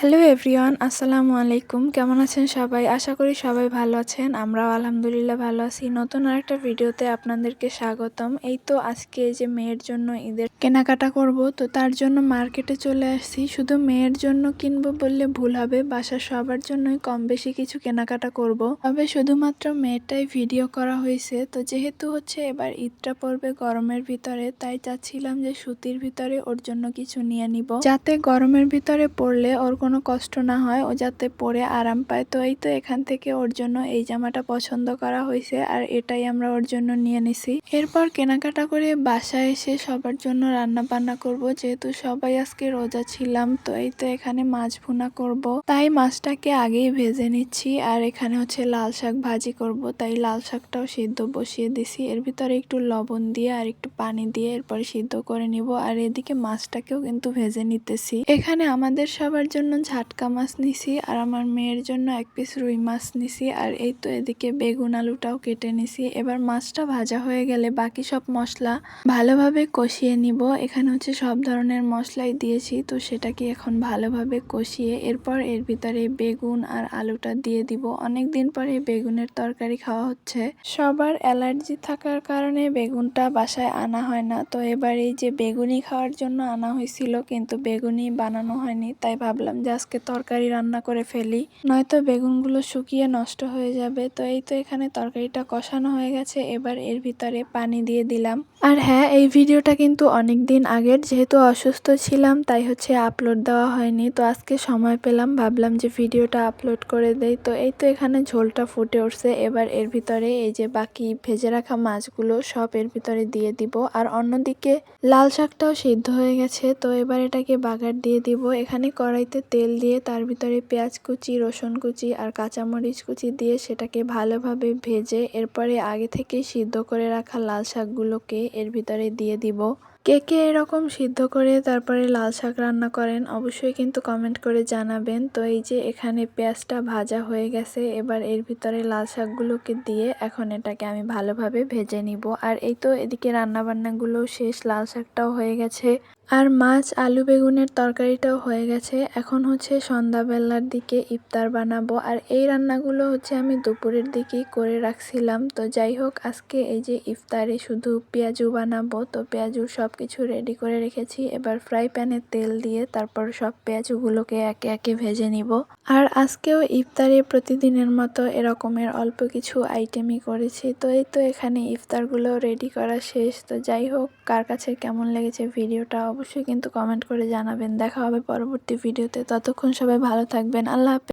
Hello everyone, আসসালামু আলাইকুম। কেমন আছেন সবাই? আশা করি সবাই ভালো আছেন। আমরাও আলহামদুলিল্লাহ ভালো আছি। নতুন আরেকটা ভিডিওতে আপনাদেরকে স্বাগতম। এই তো আজকে যে মেয়ের জন্য ঈদের কেনাকাটা করব, তো তার জন্য মার্কেটে চলে আসছি। শুধু মেয়ের জন্য কিনবো বললে ভুল হবে, বাসার সবার জন্যই কম বেশি কিছু কেনাকাটা করব। তবে শুধুমাত্র মেয়েটাই ভিডিও করা হয়েছে। তো যেহেতু হচ্ছে এবার ঈদটা পড়বে গরমের ভিতরে, তাই চাচ্ছিলাম যে সুতির ভিতরে ওর জন্য কিছু নিয়ে নিব। যাতে গরমের ভিতরে পড়লে ওর কোনো কষ্ট না হয়, ও যাতে পরে আরাম পায়। তো এই তো এখান থেকে ওর জন্য এই জামাটা পছন্দ করা হয়েছে আর এটাই আমরা ওর জন্য নিয়ে নিছি। এরপর কেনাকাটা করে বাসায় এসে সবার জন্য রান্না বান্না করব। যেহেতু সবাই আজকে রোজা ছিলাম, তো এই তো এখানে মাছ ভুনা করব। তাই মাছটাকে আগেই ভেজে নিচ্ছি আর এখানে হচ্ছে লাল শাক ভাজি করব। তাই লাল শাকটাও সিদ্ধ বসিয়ে দিছি। এর ভিতরে একটু লবণ দিয়ে আর একটু পানি দিয়ে এরপরে সিদ্ধ করে নিব। আর এদিকে মাছটাকেও কিন্তু ভেজে নিতেছি। এখানে আমাদের সবার জন্য ঝাটকা মাছ নিছি আর আমার মেয়ের জন্য এক পিস রুই মাছ নিছি আর এই তো এদিকে বেগুন আলুটাও কেটে নিছি। এবার মাছটা ভাজা হয়ে গেলে বাকি সব মশলা ভালোভাবে কষিয়ে নিব। এখানে হচ্ছে সব ধরনের মশলাই দিয়েছি, তো সেটাকে এখন ভালোভাবে কষিয়ে এরপর এর ভিতরে বেগুন আর আলুটা দিয়ে দিব। অনেক দিন পরে বেগুনের তরকারি খাওয়া হচ্ছে। সবার অ্যালার্জি থাকার কারণে বেগুনটা বাসায় আনা হয় না। তো এবার এই যে বেগুনি খাওয়ার জন্য আনা হয়েছিল, কিন্তু বেগুনি বানানো হয়নি, তাই ভাবলাম যে আজকে তরকারি রান্না করে ফেলি। নয়তো বেগুনগুলো শুকিয়ে নষ্ট হয়ে যাবে। তো এই তো এখানে তরকারিটা কষানো হয়ে গেছে। এবার এর ভিতরে পানি দিয়ে দিলাম। আর হ্যাঁ এই ভিডিওটা কিন্তু অনেক দিন আগের। যেহেতু অসুস্থ ছিলাম, তাই হচ্ছে আপলোড দেওয়া হয়নি। তো আজকে সময় পেলাম, ভাবলাম যে ভিডিওটা আপলোড করে দেই। তো এই তো এখানে ঝোলটা ফুটে উঠছে। এবার এর ভিতরে এই যে বাকি ভেজে রাখা মাছগুলো, সব এর ভিতরে দিয়ে দিব। আর অন্যদিকে লাল শাকটাও সিদ্ধ হয়ে গেছে। তো এবার এটাকে বাগার দিয়ে দিব। এখানে কড়াইতে তেল দিয়ে, তার ভিতরে পেঁয়াজ কুচি, রসুন কুচি আর কাঁচামরিচ কুচি দিয়ে সেটাকে ভালোভাবে ভেজে, এরপরে আগে থেকে সিদ্ধ করে রাখা লাল শাকগুলোকে এর ভিতরে দিয়ে দিব। কে কে এরকম সিদ্ধ করে তারপরে লাল শাক রান্না করেন অবশ্যই কিন্তু কমেন্ট করে জানাবেন। তো এই যে এখানে পেঁয়াজটা ভাজা হয়ে গেছে, এবার এর ভিতরে লাল শাকগুলোকে দিয়ে এখন এটাকে আমি ভালোভাবে ভেজে নিব। আর এই তো এদিকে রান্নাবান্নাগুলো শেষ, লাল শাকটাও হয়ে গেছে। আর মাছ আলু বেগুনের তরকারিটাও হয়ে গেছে। এখন হচ্ছে সন্ধ্যাবেলার দিকে ইফতার বানাবো। আর এই রান্নাগুলো হচ্ছে আমি দুপুরের দিকেই করে রাখছিলাম। তো যাই হোক, আজকে এই যে ইফতারে শুধু পেঁয়াজু বানাবো, তো পেঁয়াজুর সব কিছু রেডি করে রেখেছি। এবার ফ্রাই প্যানে তেল দিয়ে তারপর সব পেঁয়াজুগুলোকে একে একে ভেজে নিব। আর আজকেও ইফতারে প্রতিদিনের মতো এরকমের অল্প কিছু আইটেমই করেছি। তো এই তো এখানে ইফতারগুলো রেডি করা শেষ। তো যাই হোক, কার কাছে কেমন লেগেছে ভিডিওটা অবশ্যই কিন্তু কমেন্ট করে জানাবেন। দেখা হবে পরবর্তী ভিডিওতে ততক্ষণ সবাই ভালো থাকবেন। আল্লাহ হাফেজ।